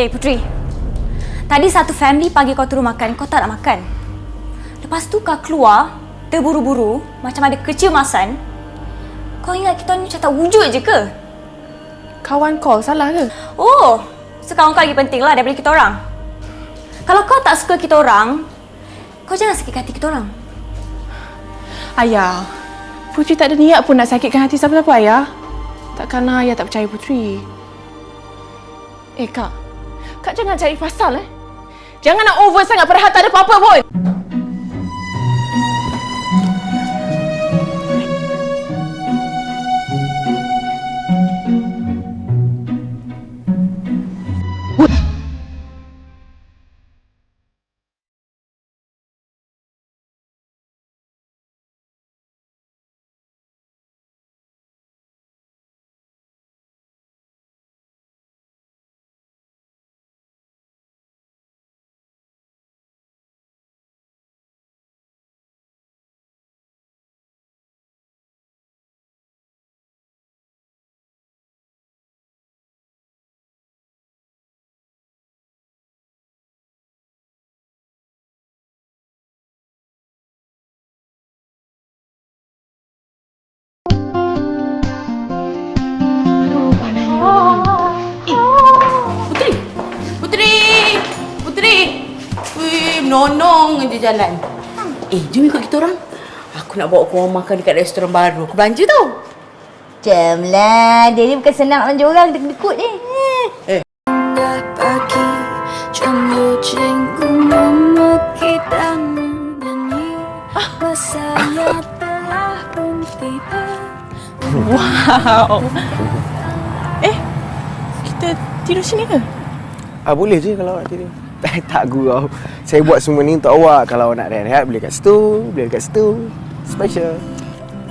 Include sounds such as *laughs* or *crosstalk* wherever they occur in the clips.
Hei Putri, tadi satu family panggil kau turun makan, kau tak nak makan. Lepas tu kau keluar, terburu-buru, macam ada kecemasan. Kau ingat kita ni macam tak wujud je ke? Kawan kau salah ke? Oh, sekarang kau lagi penting lah daripada kita orang. Kalau kau tak suka kita orang, kau jangan sakit hati kita orang. Ayah, Putri tak ada niat pun nak sakitkan hati siapa-siapa ayah. Takkanlah ayah tak percaya Putri. Eh kak, kak jangan cari pasal eh. Jangan nak over sangat padahal tak ada apa-apa pun. Wih, menonong je jalan. Eh, jom ikut kita orang. Aku nak bawa korang makan dekat restoran baru. Aku belanja tau. Jamlah, dia ni bukan senang orang orang dekut ni. pagi Jam locengku memekik dan menyanyi Masanya telah pun tiba Wow. Eh, kita tidur sini ke? Ah boleh je kalau awak tidur. *laughs* tak gurau. Saya buat semua ni untuk awak. Kalau awak nak rehat-rehat boleh kat situ, boleh kat situ. Special.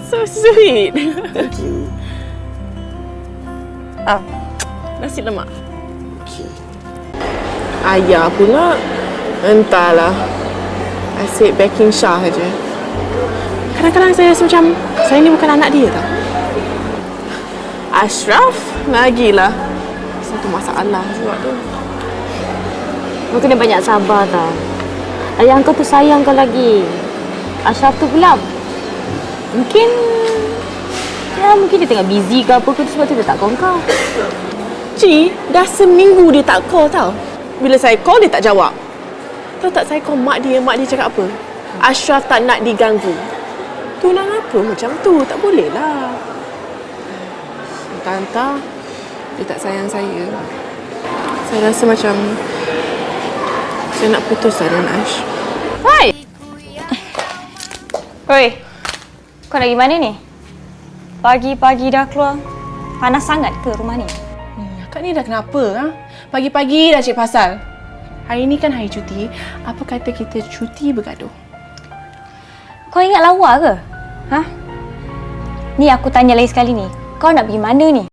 So sweet. Thank you. ah, nasi lemak. Ayah pula Entahlah Asyik backing Syah aja. Kadang-kadang saya rasa macam Saya ni bukan anak dia tau Ashraf Lagilah Satu masalah sebab tu Kau kena banyak sabar tau. Ayah kau tu sayang kau lagi. Ashraf tu pula mungkin ya mungkin dia tengah busy ke apa ke sebab tu dia tak call kau. Ci Dah seminggu dia tak call tau. Bila saya call dia tak jawab. Tahu tak saya call mak dia Mak dia cakap apa? Ashraf tak nak diganggu. Tulang apa macam tu? Tak boleh lah. Entah-entah Dia tak sayang saya. Saya rasa macam Saya nak putus lah dengan Ash Hoi! Hoi, kau lagi mana ni? Pagi-pagi dah keluar. Panas sangat ke rumah ni? Hmm, Kak ni dah kenapa ha? Pagi-pagi dah cik pasal Hari ni kan hari cuti Apa kata kita cuti bergaduh Kau ingat lawa ke? Ha? Ni aku tanya lagi sekali ni. Kau nak pergi mana ni?